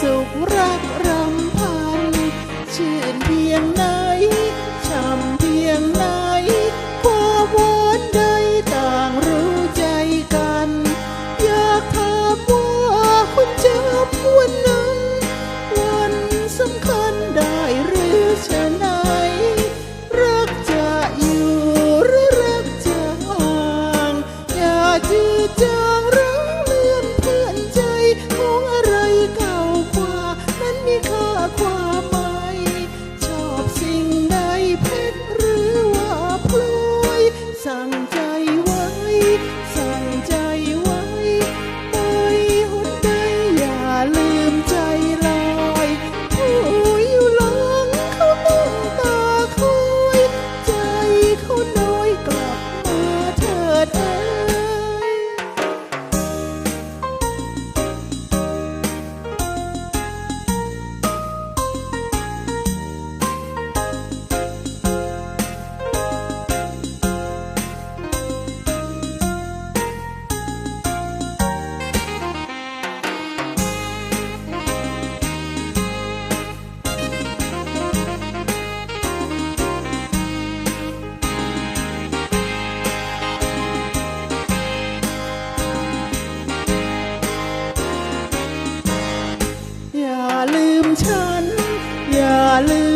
สุขรักรำพันชื่นเพียงนั้น good. ฉัน อย่าลืม